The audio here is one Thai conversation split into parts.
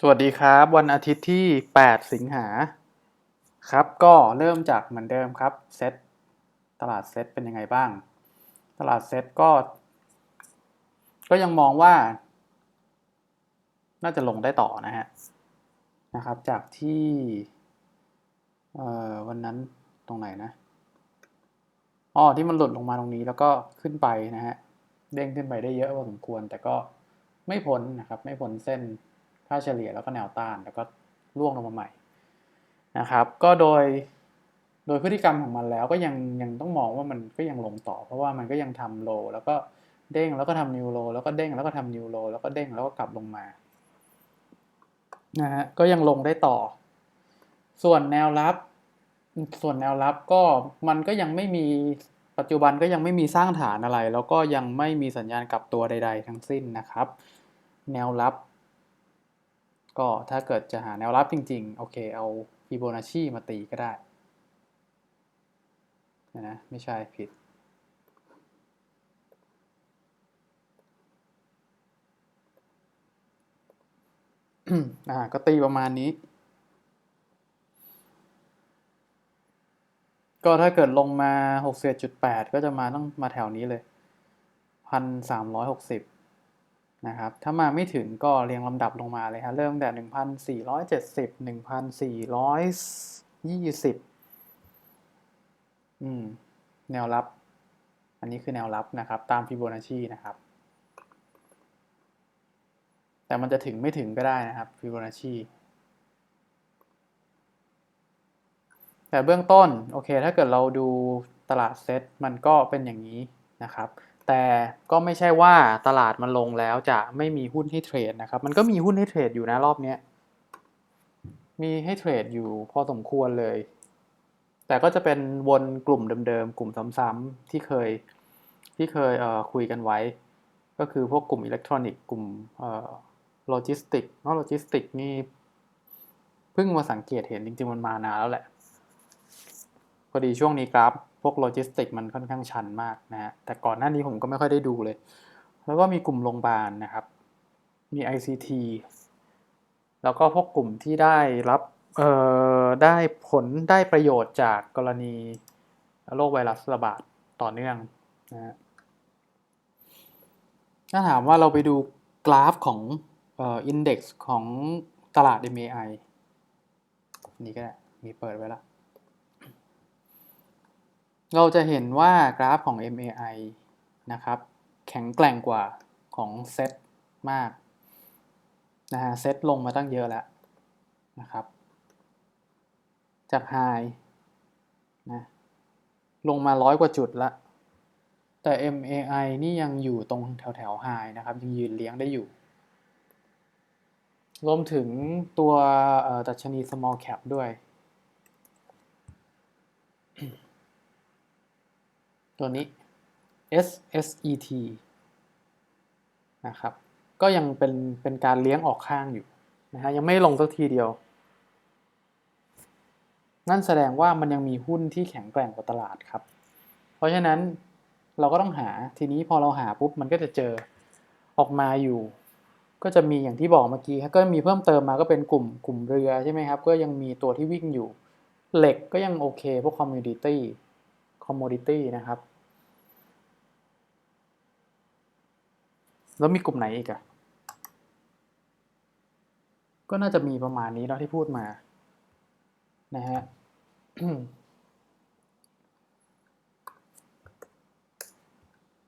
สวัสดีครับ วันอาทิตย์ที่ 8 สิงหาครับ ก็เริ่มจากเหมือนเดิมครับเซตตลาดเซตเป็นยังไงบ้าง ตลาดเซตก็ ก็ยังมองว่า น่าจะลงได้ต่อนะฮะนะครับ จากที่เออวันนั้นตรงไหนนะอ๋อที่มันหลุดลงมาตรงนี้แล้วก็ขึ้นไปนะฮะเด้งขึ้นไปได้เยอะพอสมควร แต่ก็ไม่พ้นนะครับ ไม่พ้นเส้น ค่าเฉลี่ยแล้วก็แนวต้านแล้วก็ร่วงลงมาใหม่นะครับ ก็โดยโดยพฤติกรรมของมันแล้วก็ยังยังต้องมองว่ามันก็ยังลงต่อ เพราะว่ามันก็ยังทำโลแล้วก็เด้งแล้วก็ทำนิวโลแล้วก็เด้งแล้วก็ทำนิวโลแล้วก็เด้งแล้วก็กลับลงมานะฮะก็ยังลงได้ต่อ ส่วนแนวรับ ส่วนแนวรับก็มันก็ยังไม่มีปัจจุบันก็ยังไม่มีสร้างฐานอะไร แล้วก็ยังไม่มีสัญญาณกลับตัวใด ๆ ทั้งสิ้นนะครับ แนวรับ ก็ถ้าเกิดจะหาแนวรับจริงๆ โอเค เอาฟิโบนัชชีมาตีก็ได้นะไม่ใช่ผิด อ่า ก็ตีประมาณนี้ ก็ถ้าเกิดลงมาหกสิบจุดแปดก็จะมาต้องมาแถวนี้เลยพั นะครับ ถ้ามาไม่ถึงก็เรียงลำดับลงมาเลยฮะเริ่มแต่หนึ่งพันสี่ร้อยเจ็ดสิบหนึ่งพันสี่ร้อยยี่สิบอืม แนวรับ อันนี้คือแนวรับนะครับ ตามฟิโบนัชชีนะครับ แต่มันจะถึงไม่ถึงก็ได้นะครับฟิโบนัชชีแต่เบื้องต้น โอเค ถ้าเกิดเราดูตลาดเซตมันก็เป็นอย่างนี้นะครับ แต่ก็ไม่ใช่ว่าตลาดมันลงแล้วจะไม่มีหุ้นให้เทรดนะครับ มันก็มีหุ้นให้เทรดอยู่นะรอบนี้มีให้เทรดอยู่พอสมควรเลย แต่ก็จะเป็นวนกลุ่มเดิมๆ กลุ่มซ้ำๆที่เคยที่เคยเคุยกันไว้ ก็คือพวกกลุ่มอิเล็กทรอนิกส์กลุ่มโลจิสติกนาะโลจิสติกนี่เพิ่งมาสังเกตเห็นจริงๆมันมานานแล้วแหละพอดีช่วงนี้กราฟ วกโลจิสติกมันค่อนข้างชันมากนะฮะแต่ก่อนหน้านี้ผมก็ไม่ค่อยได้ดูเลย แล้วก็มีกลุ่มโรงพยาบาลนะครับ มี ICT แล้วก็พวกกลุ่มที่ได้รับเอ่อได้ผลได้ประโยชน์จากกรณีโรคไวรัสระบาดต่อเนื่องนะฮะถ้าถามว่าเราไปดูกราฟของเอ่ออินเด็กซ์ของตลาด MAI นี่ก็ได้ มีเปิดไว้แล้ว เราจะเห็นว่ากราฟของ MAI นะครับ แข็งแกร่งกว่าของเซตมากนะฮะเซตลงมาตั้งเยอะแล้วนะครับ จากไฮนะลงมาร้อยกว่าจุดละ แต่ MAI นี่ยังอยู่ตรงแถวแถวไฮนะครับ ยังยืนเลี้ยงได้อยู่ รวมถึงตัวเอ่อดัชนี small cap ด้วย ตัวนี้ SSET นะครับ ก็ยังเป็นเป็นการเลี้ยงออกข้างอยู่นะฮะยังไม่ลงสักทีเดียว นั่นแสดงว่ามันยังมีหุ้นที่แข็งแกร่งกว่าตลาดครับ เพราะฉะนั้นเราก็ต้องหาทีนี้พอเราหาปุ๊บมันก็จะเจอออกมาอยู่ ก็จะมีอย่างที่บอกเมื่อกี้ก็มีเพิ่มเติมมาก็เป็นกลุ่มกลุ่มเรือใช่ไหมครับ ก็ยังมีตัวที่วิ่งอยู่ เหล็กก็ยังโอเคพวกคอมมูนิตี้ คอมมูนิตี้นะครับ แล้วมีกลุ่มไหนอีกอะก็น่าจะมีประมาณนี้เนาะที่พูดมา นะฮะ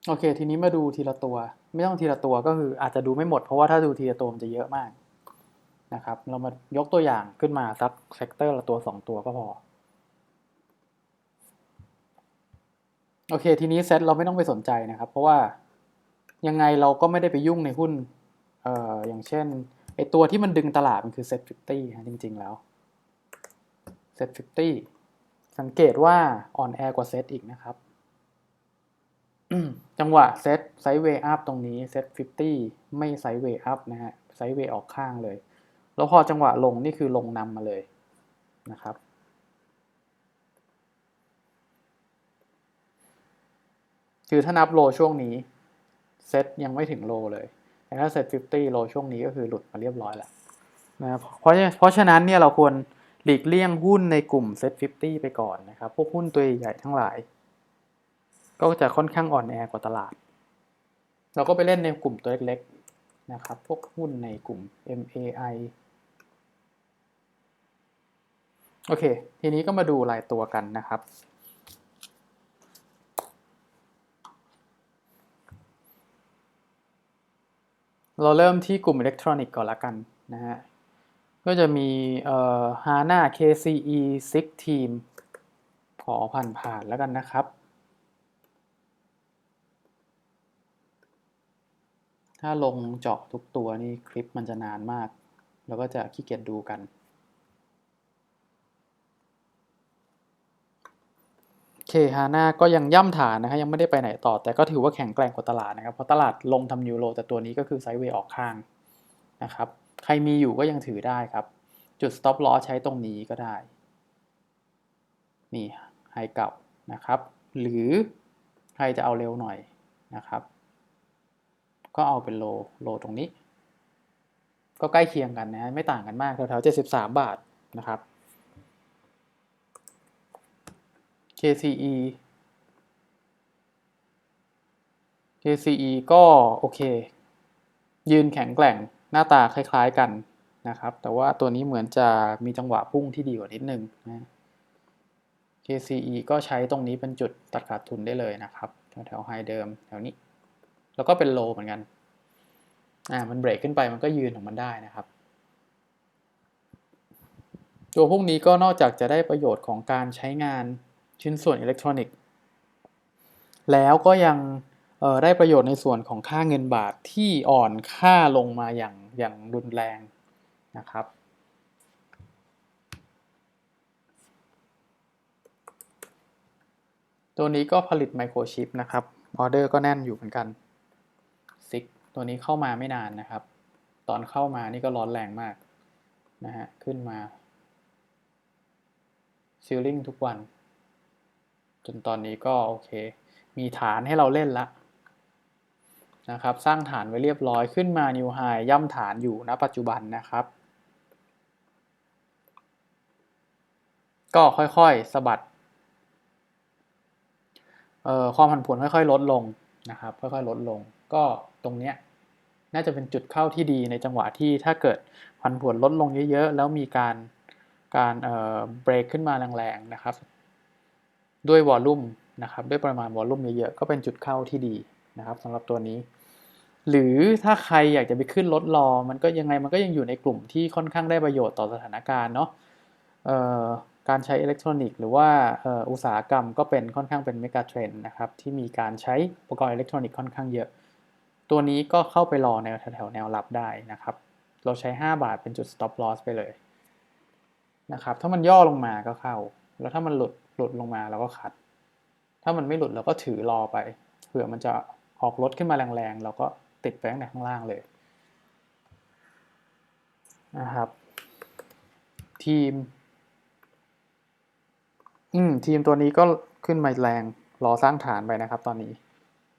โอเค ทีนี้มาดูทีละตัว ไม่ต้องทีละตัวก็คืออาจจะดูไม่หมดเพราะว่าถ้าดูทีละตัวมันจะเยอะมากนะครับ เรามายกตัวอย่างขึ้นมาสักเซกเตอร์ละตัวสองตัวก็พอ โอเค ทีนี้เซตเราไม่ต้องไปสนใจนะครับ เพราะว่ายังไงเราก็ไม่ได้ไปยุ่งในหุ้นเอ่ออย่างเช่นไอตัวที่มันดึงตลาดมันคือเซตฟิฟตี้ฮะจริง ๆ แล้วเซตฟิฟตี้สังเกตว่าอ่อนแอกว่าเซตอีกนะครับจังหวะเซตไซด์เวย์อัพตรงนี้เซตฟิฟตี้ไม่ไซด์เวย์อัพนะฮะไซด์เวย์ออกข้างเลย แล้วพอจังหวะลงนี่คือลงนำมาเลยนะครับ คือถ้านับโลช่วงนี้เซตยังไม่ถึงโลเลย แต่ถ้าเซต50 โลช่วงนี้ก็คือหลุดมาเรียบร้อยแล้วนะเพราะเพราะฉะนั้นเนี่ยเราควรหลีกเลี่ยงหุ้นในกลุ่ม Set 50 ไปก่อนนะครับ พวกหุ้นตัวใหญ่ทั้งหลาย ก็จะค่อนข้างอ่อนแอกว่าตลาด เราก็ไปเล่นในกลุ่มตัวเล็กๆนะครับ พวกหุ้นในกลุ่ม MAI โอเค ทีนี้ก็มาดูรายตัวกันนะครับ เราเริ่มที่กลุ่มอิเล็กทรอนิกส์ก่อนละกันนะฮะ ก็จะมีเอ่อ HANA KCE SIG Team ขอผ่านผ่านแล้วกันนะครับ ถ้าลงเจาะทุกตัวนี่คลิปมันจะนานมาก แล้วก็จะขี้เกียจดูกัน เคฮาน่าก็ยังย่ำฐานนะครับยังไม่ได้ไปไหนต่อ แต่ก็ถือว่าแข็งแกร่งกว่าตลาดนะครับ เพราะตลาดลงทำยูโรแต่ตัวนี้ก็คือไซด์เวย์ออกข้างนะครับใครมีอยู่ก็ยังถือได้ครับ จุด stop loss ใช้ตรงนี้ก็ได้ นี่ไฮเก่านะครับ หรือใครจะเอาเร็วหน่อยนะครับ ก็เอาเป็นโลโลตรงนี้ ก็ใกล้เคียงกันนะฮะไม่ต่างกันมากแถวๆ73 บาทนะครับ KCE KCE ก็โอเค ยืนแข็งแกร่งหน้าตาคล้ายๆกันนะครับ แต่ว่าตัวนี้เหมือนจะมีจังหวะพุ่งที่ดีกว่านิดนึงนะ KCE ก็ใช้ตรงนี้เป็นจุดตัดขาดทุนได้เลยนะครับแถวไฮเดิมแถวนี้ แล้วก็เป็นโลเหมือนกันอ่ามันเบรกขึ้นไปมันก็ยืนของมันได้นะครับ ตัวพวกนี้ก็นอกจากจะได้ประโยชน์ของการใช้งาน ชิ้นส่วนอิเล็กทรอนิกส์ แล้วก็ยังได้ประโยชน์ในส่วนของค่าเงินบาทที่อ่อนค่าลงมาอย่างอย่างรุนแรงนะครับตัวนี้ก็ผลิตไมโครชิปนะครับ ออเดอร์ก็แน่นอยู่เหมือนกันซิกตัวนี้เข้ามาไม่นานนะครับ ตอนเข้ามานี่ก็ร้อนแรงมากนะฮะ ขึ้นมาซิลลิงทุกวัน จนตอนนี้ก็โอเค มีฐานให้เราเล่นละนะครับ สร้างฐานไว้เรียบร้อยขึ้นมานิวไฮย่ำฐานอยู่ณปัจจุบันนะครับ ก็ค่อยๆสะบัดความผันผวนค่อยๆ ลดลงนะครับ ค่อยๆ ลดลง ก็ตรงเนี้ยน่าจะเป็นจุดเข้าที่ดีในจังหวะที่ถ้าเกิดผันผวนลดลงเยอะๆ แล้วมีการการเบรกขึ้นมาแรงๆนะครับ ด้วยวอลลุ่มนะครับด้วยปริมาณวอลลุ่มเยอะๆก็เป็นจุดเข้าที่ดีนะครับสำหรับตัวนี้ หรือถ้าใครอยากจะไปขึ้นรถรอ มันก็ยังไงมันก็ยังอยู่ในกลุ่มที่ค่อนข้างได้ประโยชน์ต่อสถานการณ์เนาะการใช้อิเล็กทรอนิกส์หรือว่าอุตสาหกรรมก็เป็นค่อนข้างเป็นเมกะเทรนนะครับที่มีการใช้อุปกรณ์อิเล็กทรอนิกส์ค่อนข้างเยอะ ตัวนี้ก็เข้าไปรอในแถวแนวรับได้นะครับ เราใช้ 5 บาทเป็นจุด stop loss ไปเลยนะครับถ้ามันย่อลงมาก็เข้า แล้วถ้ามันหลุด หลุดลงมาเราก็ขัด ถ้ามันไม่หลุดเราก็ถือรอไป เผื่อมันจะออกรถขึ้นมาแรงๆ เราก็ติดไปตั้งแต่ข้างล่างเลยนะครับ ทีม อืม ทีมตัวนี้ก็ขึ้นมาแรง รอสร้างฐานไปนะครับ ตอนนี้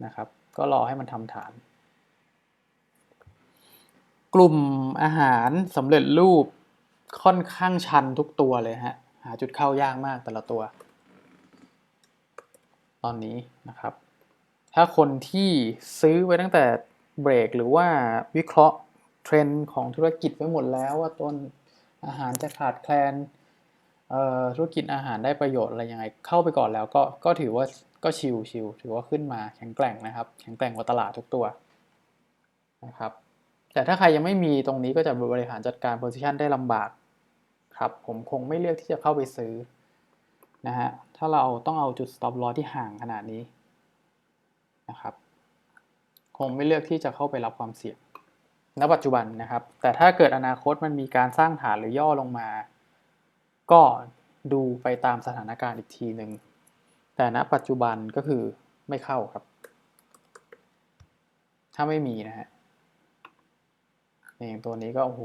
นะครับ ก็รอให้มันทำฐาน กลุ่มอาหารสำเร็จรูปค่อนข้างชันทุกตัวเลยฮะ หาจุดเข้ายากมากแต่ละตัว ตอนนี้นะครับ ถ้าคนที่ซื้อไว้ตั้งแต่เบรกหรือว่าวิเคราะห์เทรนด์ของธุรกิจไว้หมดแล้วว่าต้นอาหารจะขาดแคลนธุรกิจอาหารได้ประโยชน์อะไรยังไง เข้าไปก่อนแล้วก็ก็ถือว่าก็ชิลชิลถือว่าขึ้นมาแข็งแกร่งนะครับ แข็งแกร่งกว่าตลาดทุกตัวนะครับแต่ถ้าใครยังไม่มีตรงนี้ก็จะบริหารจัดการโพซิชันได้ลำบากครับ ผมคงไม่เลือกที่จะเข้าไปซื้อนะฮะ ถ้าเราต้องเอาจุด stop loss ที่ห่างขนาดนี้นะครับ คงไม่เลือกที่จะเข้าไปรับความเสี่ยงณปัจจุบันนะครับ แต่ถ้าเกิดอนาคตมันมีการสร้างฐานหรือย่อลงมา ก็ดูไปตามสถานการณ์อีกทีหนึ่งแต่ณปัจจุบันก็คือไม่เข้าครับ ถ้าไม่มีนะฮะอย่างตัวนี้ก็โอ้โห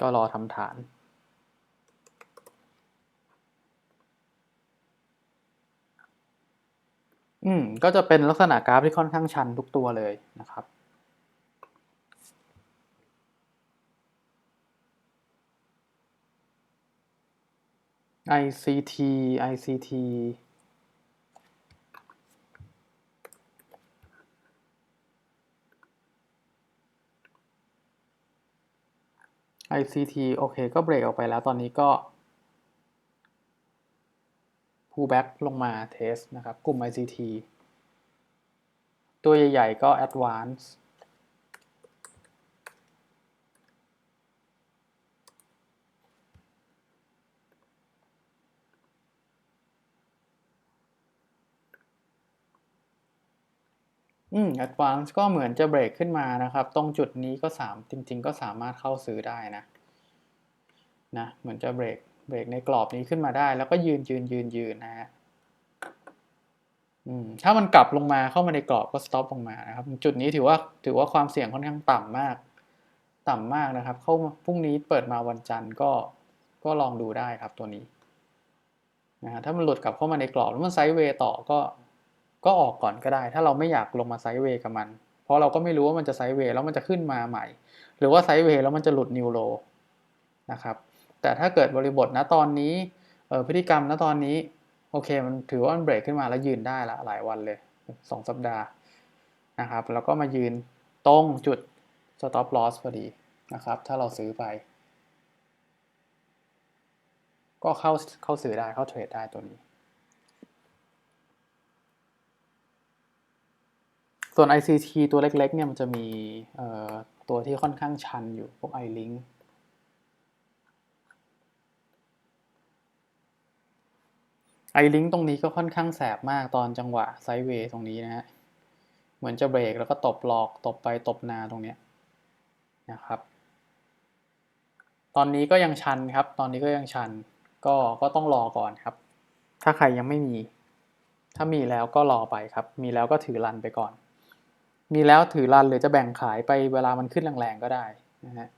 ก็รอทำฐาน อืม ก็จะเป็นลักษณะกราฟที่ค่อนข้างชันทุกตัวเลยนะครับ ICT ICT ไอซีทีโอเค ก็เบรกออกไปแล้วตอนนี้ก็ pullback ลงมา test นะครับ กลุ่ม ICT ตัวใหญ่ๆก็ advance อืม advance ก็เหมือนจะเบรกขึ้นมานะครับ ตรงจุดนี้ก็สามจริง ๆ ก็สามารถเข้าซื้อได้นะ นะ เหมือนจะเบรก เบรกในกรอบนี้ขึ้นมาได้ แล้วก็ยืนยืนยืนยืนนะฮะถ้ามันกลับลงมาเข้ามาในกรอบก็ stop ลงมานะครับ จุดนี้ถือว่าถือว่าความเสี่ยงค่อนข้างต่ำมาก ต่ำมากนะครับ เข้าพรุ่งนี้เปิดมาวันจันทร์ก็ก็ลองดูได้ครับตัวนี้นะฮะถ้ามันหลุดกลับเข้ามาในกรอบแล้วมันไซด์เวย์ต่อก็ก็ออกก่อนก็ได้ ถ้าเราไม่อยากลงมาไซด์เวย์กับมัน เพราะเราก็ไม่รู้ว่ามันจะไซด์เวย์แล้วมันจะขึ้นมาใหม่ หรือว่าไซด์เวย์แล้วมันจะหลุดนิวโรนะครับ แต่ถ้าเกิดบริบทนะตอนนี้พฤติกรรมนะตอนนี้โอเคมันถือว่ามันเบรกขึ้นมาแล้วยืนได้ละหลายวันเลยสองสัปดาห์นะครับแล้วก็มายืนตรงจุด stop loss พอดีนะครับ ถ้าเราซื้อไป ก็เข้าเข้าซื้อได้เข้าเทรดได้ตัวนี้ ส่วน ICT ตัวเล็กๆเนี่ยมันจะมีตัวที่ค่อนข้างชันอยู่พวก iLink iLink ตรงนี้ก็ค่อนข้างแสบมากตอนจังหวะไซด์เวย์ตรงนี้นะฮะ เหมือนจะเบรกแล้วก็ตบหลอกตบไปตบนาตรงเนี้ยนะครับ ตอนนี้ก็ยังชันครับ ตอนนี้ก็ยังชัน ก็ก็ต้องรอก่อนครับ ถ้าใครยังไม่มี ถ้ามีแล้วก็รอไปครับ มีแล้วก็ถือรันไปก่อน มีแล้วถือรันหรือจะแบ่งขายไปเวลามันขึ้นแรงๆก็ได้นะฮะ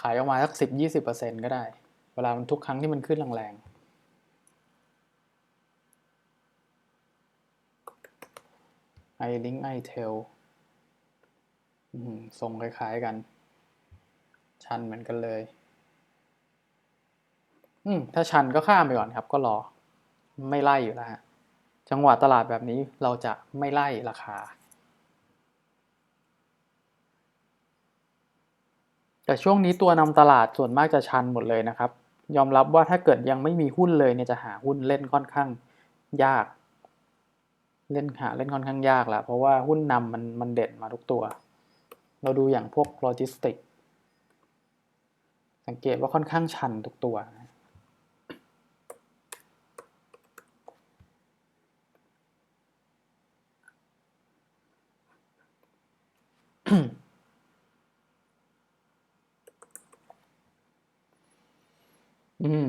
ขายออกมาสักสิบยี่สิบเปอร์เซ็นก็ได้ เวลามันทุกครั้งที่มันขึ้นแรงๆ i link i tail ทรงคล้ายๆกัน ชันเหมือนกันเลย อืม ถ้าชันก็ข้ามไปก่อนครับ ก็รอ ไม่ไล่อยู่แล้วฮะจังหวะตลาดแบบนี้เราจะไม่ไล่ราคา แต่ช่วงนี้ตัวนำตลาดส่วนมากจะชันหมดเลยนะครับ ยอมรับว่าถ้าเกิดยังไม่มีหุ้นเลยเนี่ยจะหาหุ้นเล่นค่อนข้างยาก เล่นหาเล่นค่อนข้างยากแหละเพราะว่าหุ้นนำมันมันเด่นมาทุกตัว เราดูอย่างพวกโลจิสติก สังเกตว่าค่อนข้างชันทุกตัวนะอืม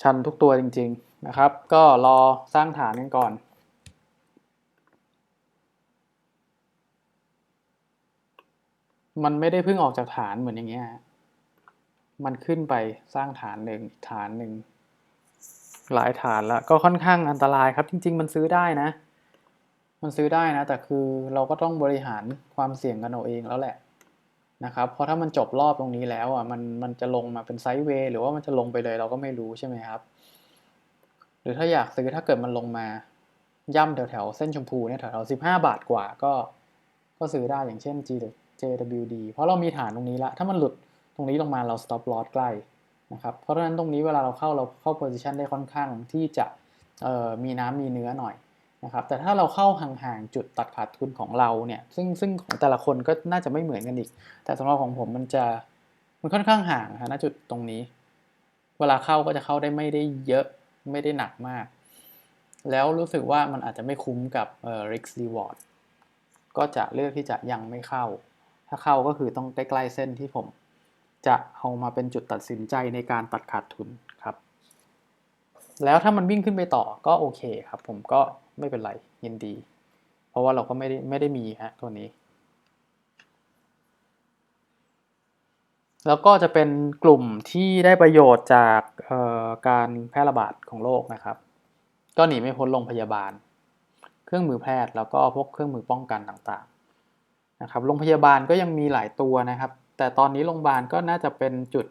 ชันทุกตัวจริง ๆ นะครับ ก็รอสร้างฐานกันก่อน มันไม่ได้เพิ่งออกจากฐานเหมือนอย่างเงี้ย มันขึ้นไปสร้างฐานหนึ่งฐานหนึ่ง หลายฐานแล้วก็ค่อนข้างอันตรายครับ จริง ๆ มันซื้อได้นะ มันซื้อได้นะ แต่คือเราก็ต้องบริหารความเสี่ยงกันเอาเองแล้วแหละนะครับ เพราะถ้ามันจบรอบตรงนี้แล้วอะ มันมันจะลงมาเป็นไซด์เวย์หรือว่ามันจะลงไปเลยเราก็ไม่รู้ใช่ไหมครับ หรือถ้าอยากซื้อถ้าเกิดมันลงมา ย่ำแถวแถวเส้นชมพูเนี่ยแถวแถวสิบห้าบาทกว่าก็ ก็ซื้อได้อย่างเช่น G JWD เพราะเรามีฐานตรงนี้ละ ถ้ามันหลุดตรงนี้ลงมาเรา stop loss ใกล้นะครับ เพราะฉะนั้นตรงนี้เวลาเราเข้าเราเข้า position ได้ค่อนข้างที่จะมีน้ำมีเนื้อหน่อยนะครับ แต่ถ้าเราเข้าห่างๆจุดตัดขาดทุนของเราเนี่ย ซึ่งซึ่งของแต่ละคนก็น่าจะไม่เหมือนกันอีก แต่สำหรับของผมมันจะมันค่อนข้างห่างนะณจุดตรงนี้ เวลาเข้าก็จะเข้าได้ไม่ได้เยอะไม่ได้หนักมาก แล้วรู้สึกว่ามันอาจจะไม่คุ้มกับเอ่อ risk reward ก็จะเลือกที่จะยังไม่เข้า ถ้าเข้าก็คือต้องใกล้ๆเส้นที่ผมจะเอามาเป็นจุดตัดสินใจในการตัดขาดทุนครับ แล้วถ้ามันวิ่งขึ้นไปต่อก็โอเคครับ ผมก็ไม่เป็นไรยินดี เพราะว่าเราก็ไม่ได้ไม่ได้มีฮะตัวนี้ แล้วก็จะเป็นกลุ่มที่ได้ประโยชน์จากการแพร่ระบาดของโรคนะครับ ก็หนีไม่พ้นโรงพยาบาล เครื่องมือแพทย์แล้วก็พวกเครื่องมือป้องกันต่างๆ นะครับโรงพยาบาลก็ยังมีหลายตัวนะครับ แต่ตอนนี้โรงพยาบาลก็น่าจะเป็นจุด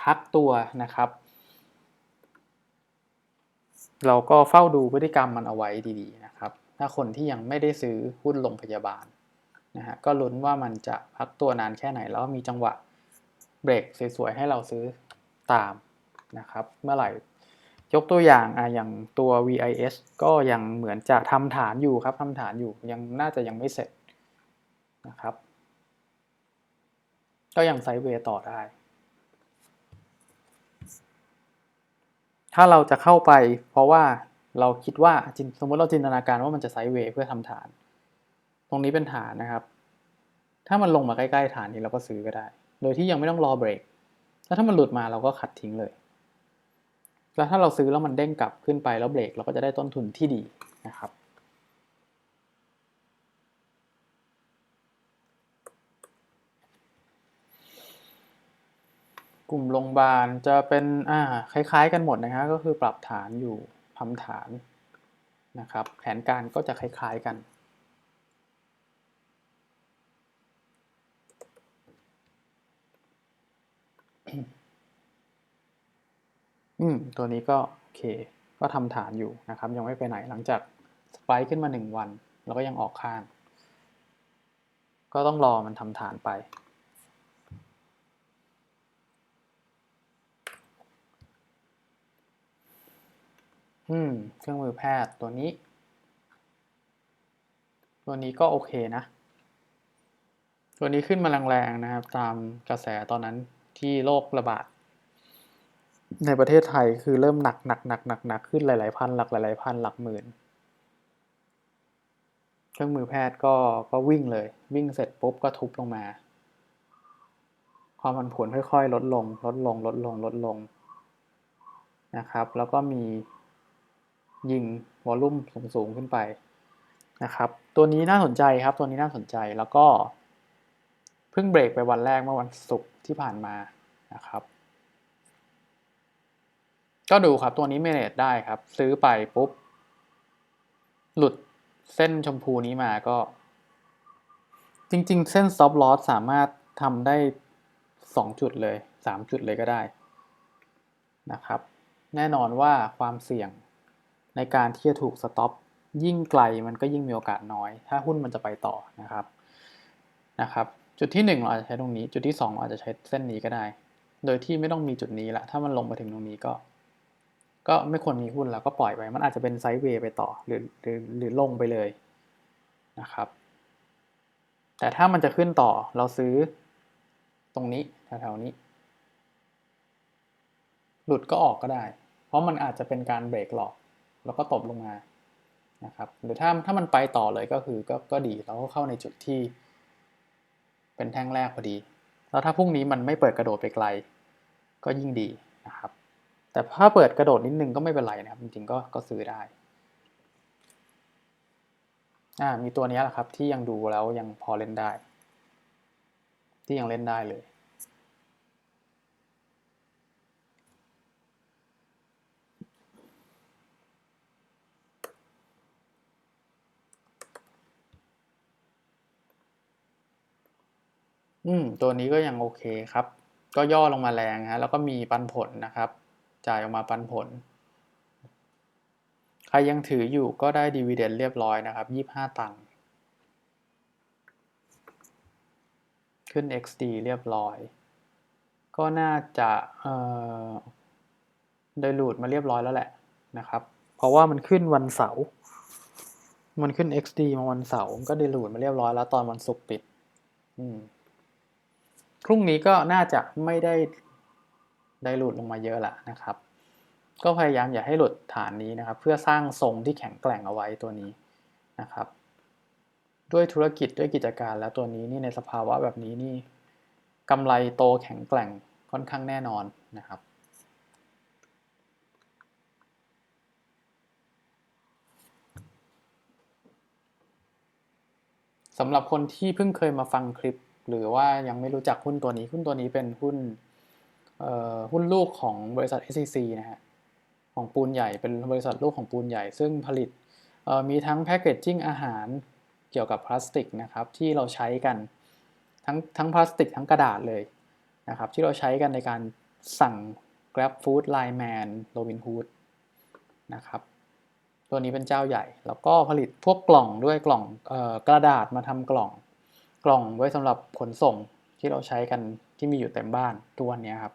พักตัวนะครับ เราก็เฝ้าดูพฤติกรรมมันเอาไว้ดีๆนะครับ ถ้าคนที่ยังไม่ได้ซื้อหุ้นโรงพยาบาลนะฮะก็ลุ้นว่ามันจะพักตัวนานแค่ไหนแล้วมีจังหวะเบรกสวยๆให้เราซื้อตามนะครับเมื่อไหร่ยกตัวอย่างอะอย่างตัว VIS ก็ยังเหมือนจะทำฐานอยู่ครับทำฐานอยู่ยังน่าจะยังไม่เสร็จ นะครับ ก็ยังไซด์เวย์ต่อได้ ถ้าเราจะเข้าไป เพราะว่าเราคิดว่าสมมติเราจินตนาการว่ามันจะไซด์เวย์เพื่อทำฐาน ตรงนี้เป็นฐานนะครับ ถ้ามันลงมาใกล้ๆฐานนี้เราก็ซื้อก็ได้ โดยที่ยังไม่ต้องรอเบรกแล้วถ้ามันหลุดมาเราก็ขัดทิ้งเลย แล้วถ้าเราซื้อแล้วมันเด้งกลับขึ้นไปแล้วเบรกเราก็จะได้ต้นทุนที่ดีนะครับ กลุ่มโรงพยาบาลจะเป็นอ่าคล้าย ๆ กันหมดนะครับก็คือปรับฐานอยู่ทำฐานนะครับ แผนการก็จะคล้าย ๆกันอืมตัวนี้ก็โอเค ก็ทำฐานอยู่นะครับ ยังไม่ไปไหนหลังจากสไปค์ขึ้นมาหนึ่งวัน แล้วก็ยังออกข้าง ก็ต้องรอมันทำฐานไป อืม เครื่องมือแพทย์ตัวนี้ ตัวนี้ก็โอเคนะ ตัวนี้ขึ้นมาแรงๆนะครับ ตามกระแสตอนนั้นที่โรคระบาด ในประเทศไทยคือเริ่มหนักหนักหนักหนักหนักขึ้นหลายๆพันหลักหลายๆพันหลักหมื่น เครื่องมือแพทย์ก็ก็วิ่งเลย วิ่งเสร็จปุ๊บก็ทุบลงมา ความผันผวนค่อยๆ ลดลง ลดลง ลดลงลดลงนะครับ แล้วก็มี ยิงวอลลุ่มสูงๆขึ้นไปนะครับ ตัวนี้น่าสนใจครับ ตัวนี้น่าสนใจแล้วก็ เพิ่งเบรกไปวันแรกเมื่อวันศุกร์ที่ผ่านมานะครับ ก็ดูครับตัวนี้เมเนจได้ครับ ซื้อไปปุ๊บ หลุดเส้นชมพูนี้มาก็ จริงๆ เส้น stop loss สามารถทำได้สองจุดเลยสามจุดเลยก็ได้นะครับ แน่นอนว่าความเสี่ยง ในการที่จะถูกสต็อปยิ่งไกลมันก็ยิ่งมีโอกาสน้อย ถ้าหุ้นมันจะไปต่อนะครับนะครับ จุดที่1เราอาจจะใช้ตรงนี้ จุดที่ 2 เราอาจจะใช้เส้นนี้ก็ได้ โดยที่ไม่ต้องมีจุดนี้ละถ้ามันลงมาถึงตรงนี้ก็ ก็ไม่ควรมีหุ้นแล้วก็ปล่อยไป มันอาจจะเป็นไซด์เวย์ไปต่อหรือหรือหรือลงไปเลยนะครับ แต่ถ้ามันจะขึ้นต่อเราซื้อตรงนี้แถวๆนี้ หลุดก็ออกก็ได้ เพราะมันอาจจะเป็นการเบรกหลอก แล้วก็ตบลงมานะครับหรือถ้าถ้ามันไปต่อเลยก็คือก็ก็ดีเราก็เข้าในจุดที่ เป็นแท่งแรกพอดี แล้วถ้าพรุ่งนี้มันไม่เปิดกระโดดไปไกล ก็ยิ่งดีนะครับ แต่ถ้าเปิดกระโดดนิดนึงก็ไม่เป็นไรนะครับ จริงๆก็ก็ซื้อได้อ่ามีตัวนี้แหละครับที่ยังดูแล้วยังพอเล่นได้ ที่ยังเล่นได้เลย อืม ตัวนี้ก็ยังโอเคครับ ก็ย่อลงมาแรงฮะ แล้วก็มีปันผลนะครับ จ่ายออกมาปันผล ใครยังถืออยู่ก็ได้ดีเวเดนเรียบร้อยนะครับ 25 ตังค์ ขึ้น XD เรียบร้อย ก็น่าจะ เอ่อได้หลุดมาเรียบร้อยแล้วแหละนะครับ เพราะว่ามันขึ้นวันเสาร์ มันขึ้น XD มาวันเสาร์ก็ได้หลุดมาเรียบร้อยแล้วตอนวันศุกร์ปิด อืม พรุ่งนี้ก็น่าจะไม่ได้ได้หลุดลงมาเยอะละนะครับ ก็พยายามอย่าให้หลุดฐานนี้นะครับ เพื่อสร้างทรงที่แข็งแกร่งเอาไว้ตัวนี้นะครับ ด้วยธุรกิจด้วยกิจการแล้วตัวนี้นี่ในสภาวะแบบนี้นี่กำไรโตแข็งแกร่งค่อนข้างแน่นอนนะครับสำหรับคนที่เพิ่งเคยมาฟังคลิป หรือว่ายังไม่รู้จักหุ้นตัวนี้ หุ้นตัวนี้เป็นหุ้นหุ้นลูกของบริษัท SCC นะฮะของปูนใหญ่เป็นบริษัทลูกของปูนใหญ่ ซึ่งผลิตมีทั้งแพคเกจจิ้งอาหารเกี่ยวกับพลาสติกนะครับที่เราใช้กันทั้งทั้งพลาสติกทั้งกระดาษเลยนะครับที่เราใช้กันในการสั่ง Grab Food Line Man Robinhood นะครับตัวนี้เป็นเจ้าใหญ่ แล้วก็ผลิตพวกกล่องด้วยกล่องออกระดาษมาทำกล่อง กล่องไว้สำหรับขนส่งที่เราใช้กันที่มีอยู่เต็มบ้านตัวนนี้ครับ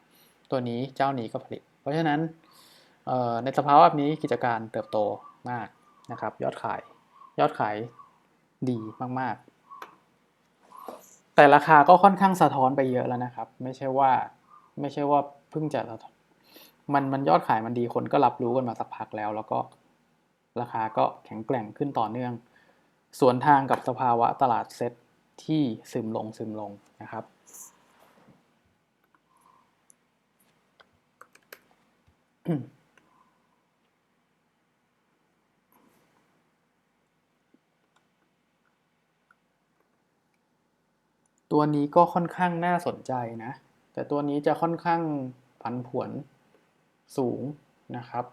ตัวนี้เจ้านี้ก็ผลิต เพราะฉะนั้นในสภาวะแบบนี้กิจการเติบโตมากนะครับ ยอดขายยอดขายดีมากๆ แต่ราคาก็ค่อนข้างสะท้อนไปเยอะแล้วนะครับ ไม่ใช่ว่าไม่ใช่ว่าเพิ่งจะมันมันยอดขายมันดีคนก็รับรู้กันมาสักพักแล้ว แล้วก็ราคาก็แข็งแกร่งขึ้นต่อเนื่อง สวนทางกับสภาวะตลาดเซ็ต ที่ซึมลงซึมลงนะครับ ตัวนี้ก็ค่อนข้างน่าสนใจนะ แต่ตัวนี้จะค่อนข้างผันผวนสูงนะครับ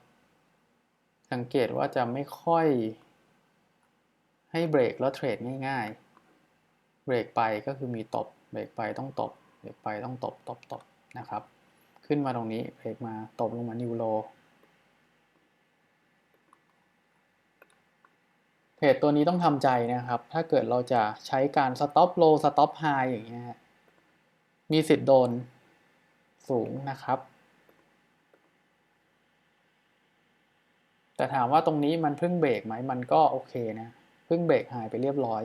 สังเกตว่าจะไม่ค่อยให้เบรกแล้วเทรดง่ายๆ เบรกไปก็คือมีตบเบรกไปต้องตบเบรกไปต้องตบตบตบนะครับ ขึ้นมาตรงนี้เบรกมาตบลงมานิวโลเทรดตัวนี้ต้องทำใจนะครับ ถ้าเกิดเราจะใช้การ stop low stop high อย่างเงี้ยมีสิทธิ์โดนสูงนะครับ แต่ถามว่าตรงนี้มันเพิ่งเบรกไหมมันก็โอเคนะ เพิ่งเบรกหายไปเรียบร้อย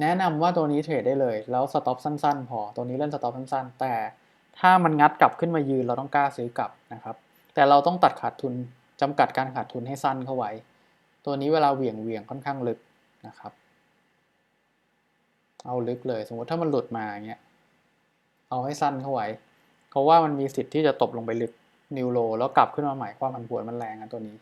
แนะนำว่าตัวนี้เทรดได้เลย แล้วสต็อปสั้นๆ พอ ตัวนี้เล่นสต็อปสั้นๆ แต่ถ้ามันงัดกลับขึ้นมายืนเราต้องกล้าซื้อกลับนะครับ แต่เราต้องตัดขาดทุนจำกัดการขาดทุนให้สั้นเข้าไว้ ตัวนี้เวลาเหวี่ยงเหวี่ยงค่อนข้างลึกนะครับ เอาลึกเลย สมมติถ้ามันหลุดมาอย่างเงี้ย เอาให้สั้นเข้าไว้เพราะว่ามันมีสิทธิ์ที่จะตกลงไปลึกนิวโลแล้วกลับขึ้นมาใหม่ความมันปวดมันแรงนะตัวนี้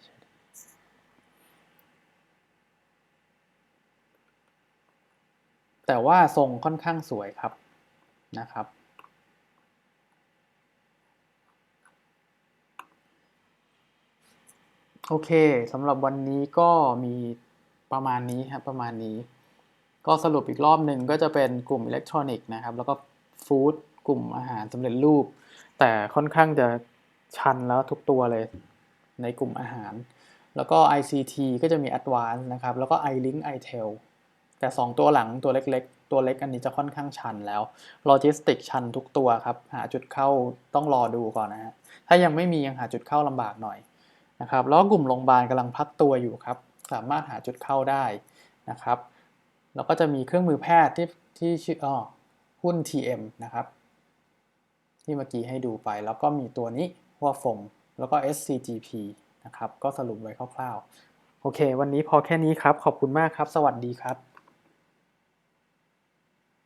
แต่ว่าทรงค่อนข้างสวยครับนะครับ โอเคสำหรับวันนี้ก็มีประมาณนี้ครับประมาณนี้ ก็สรุปอีกรอบหนึ่งก็จะเป็นกลุ่มอิเล็กทรอนิกส์นะครับ แล้วก็ฟู้ดกลุ่มอาหารสำเร็จรูป แต่ค่อนข้างจะชันแล้วทุกตัวเลยในกลุ่มอาหาร แล้วก็ ICT ก็จะมี Advance นะครับ แล้วก็ iLink iTel แต่ 2 ตัวหลังตัวเล็ก ๆ ตัวเล็กอันนี้จะค่อนข้างชันแล้วโลจิสติกชันทุกตัวครับหาจุดเข้าต้องรอดูก่อนนะฮะถ้ายังไม่มียังหาจุดเข้าลำบากหน่อยนะครับแล้วกลุ่มโรงพยาบาลกำลังพักตัวอยู่ครับสามารถหาจุดเข้าได้นะครับแล้วก็จะมีเครื่องมือแพทย์ที่ที่ชื่ออ๋อหุ้น TM นะครับที่เมื่อกี้ให้ดูไป แล้วก็มีตัวนี้ว่าฟงแล้วก็ SCGP นะครับก็สรุปไว้คร่าวๆ โอเค วันนี้พอแค่นี้ครับ ขอบคุณมากครับ สวัสดีครับ